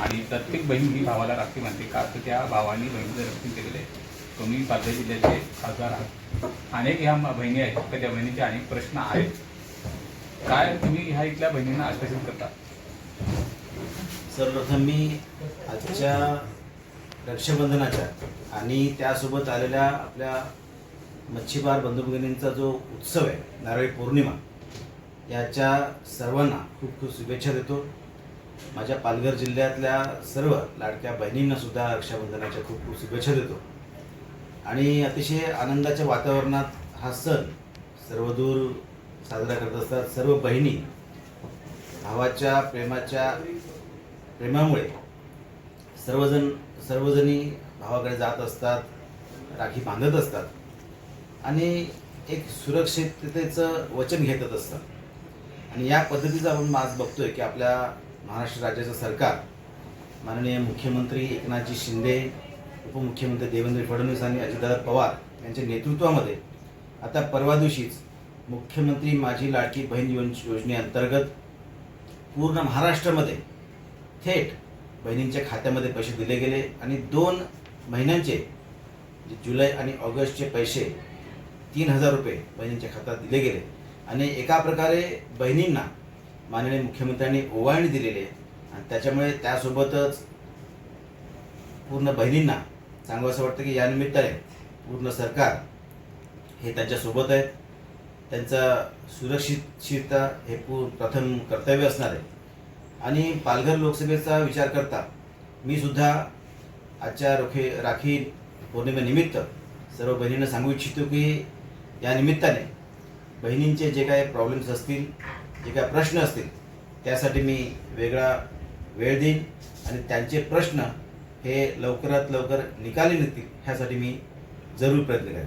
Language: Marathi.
आणि प्रत्येक बहीण ही भावाला राखी बांधते. का? तर त्या भावानी बहिणीचं रक्षण केलेलं आहे तुम्ही पालघर जिल्ह्याचे खासदार आहात. अनेक ह्या बहिणी आहेत. तर त्या बहिणीचे अनेक प्रश्न आहेत. काय तुम्ही ह्या इथल्या बहिणींना आश्वासित करता? सर्वप्रथम मी आजच्या रक्षाबंधनाच्या आणि त्यासोबत आलेल्या आपल्या मच्छीमार बंधू भगिनींचा जो उत्सव आहे नारळी पौर्णिमा याच्या सर्वांना खूप खूप शुभेच्छा देतो. माझ्या पालघर जिल्ह्यातल्या सर्व लाडक्या बहिणींना सुद्धा रक्षाबंधनाच्या खूप खूप शुभेच्छा देतो. आणि अतिशय आनंदाच्या वातावरणात हा सण सर्वदूर साजरा करत असतात. सर्व बहिणी भावाच्या प्रेमाच्या प्रेमामुळे सर्वजण सर्वजणी भावाकडे जात असतात राखी बांधत असतात आणि एक सुरक्षिततेचं वचन घेतच असतात आणि या पद्धतीचा आपण आज बघतोय की आपल्या महाराष्ट्र राज्याचं सरकार माननीय मुख्यमंत्री एकनाथजी शिंदे उपमुख्यमंत्री देवेंद्र फडणवीस आणि अजितदादा पवार यांच्या नेतृत्वामध्ये आता परवा दिवशीच मुख्यमंत्री माझी लाडकी बहीण योज- योजनेअंतर्गत पूर्ण महाराष्ट्रामध्ये थेट बहिणींच्या खात्यामध्ये पैसे दिले गेले आणि दोन महिन्यांचे जे जुलै आणि ऑगस्टचे पैसे तीन हजार रुपये बहिणींच्या खात्यात दिले गेले. आणि एका प्रकारे बहिणींना माननीय मुख्यमंत्र्यांनी ओवाळणी दिलेली आहे. आणि त्याच्यामुळे त्यासोबतच पूर्ण बहिणींना सांगावं असं वाटतं की या निमित्ताने पूर्ण सरकार हे त्यांच्यासोबत आहे. त्यांचा सुरक्षितता हे पू प्रथम कर्तव्य असणार आहे. आणि पालघर लोकसभेचा विचार करता मी सुद्धा आजच्या रोखे राखी पौर्णिमेनिमित्त सर्व बहिणींना सांगू इच्छितो की या निमित्ताने बहिणींचे जे काही प्रॉब्लेम्स असतील जे काय प्रश्न असतील त्यासाठी मी वेगळा वेळ देईन आणि त्यांचे प्रश्न हे लवकरात लवकर निकाली निघतील ह्यासाठी मी जरूर प्रयत्न करेन.